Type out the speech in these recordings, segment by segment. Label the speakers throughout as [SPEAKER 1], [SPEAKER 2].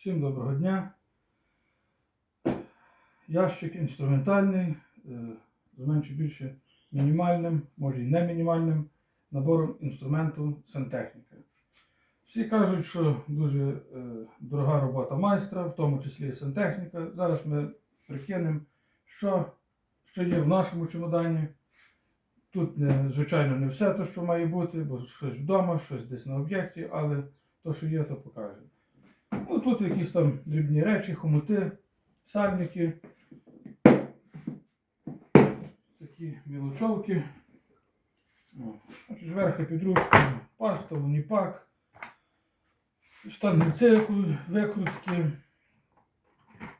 [SPEAKER 1] Всім доброго дня. Ящик інструментальний, е, з менше більше мінімальним, може і не мінімальним набором інструменту сантехніки. Всі кажуть, що дуже е, дорога робота майстра, в тому числі і сантехніка. Зараз ми прикинемо, що, що є в нашому чемодані. Тут, звичайно, не все те, що має бути, бо щось вдома, щось десь на об'єкті, але то, що є, то покажемо. Ну, тут якісь там дрібні речі, хомути, сальники, такі мілочовки. О, значить, Зверху під ручку паста, уніпак, штангельце, викрутки,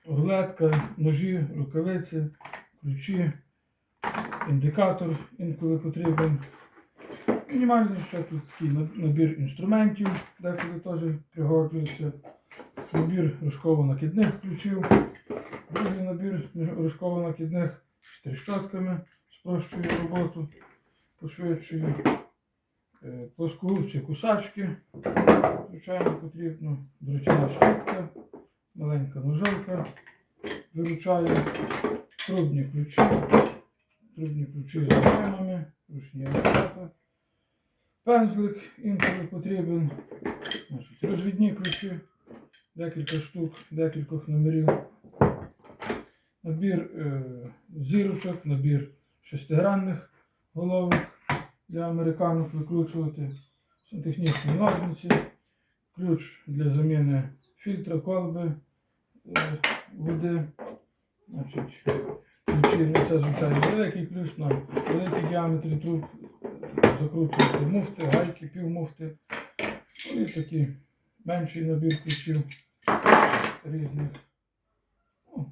[SPEAKER 1] огледка, ножі, рукавиці, ключі, індикатор інколи потрібен. Мінімальний ще тут такий набір інструментів, деколи теж пригоджується. Набір рожково-накидних ключів. Другий набір рожково-накидних з тріщотками, спрощує роботу, пошвидшує. Е, Плоскогубці кусачки. Звичайно, потрібно. Дротяна щітка, маленька ножовка виручає, трубні ключі, трубні ключі з ручинами, ручні ручата. Пензлик інколи потрібен. Розвідні ключі, декілька штук, декількох номерів. Набір е, зірочок, набір шестигранних головок для американок викручувати, сантехнічні ножниці, ключ для заміни фільтра колби е, води. Значить, це звичайно великий ключ на великий діаметрі труб закручувати муфти, гайки, півмуфти. Ну, І такий менший набір ключів різних.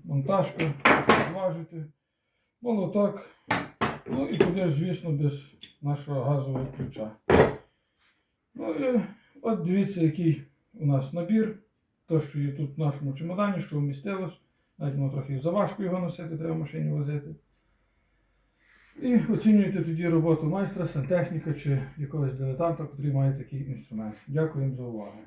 [SPEAKER 1] Монтажка, зважити, молоток. Ну і куди ж, звісно, без нашого газового ключа. Ну і от дивіться, який у нас набір. То, що є тут в нашому чемодані, що вмістилось. Навіть воно трохи заважко його носити, треба машині возити. І оцінюйте тоді роботу майстра, сантехніка чи якогось дилетанта, який має такий інструмент. Дякую їм за увагу.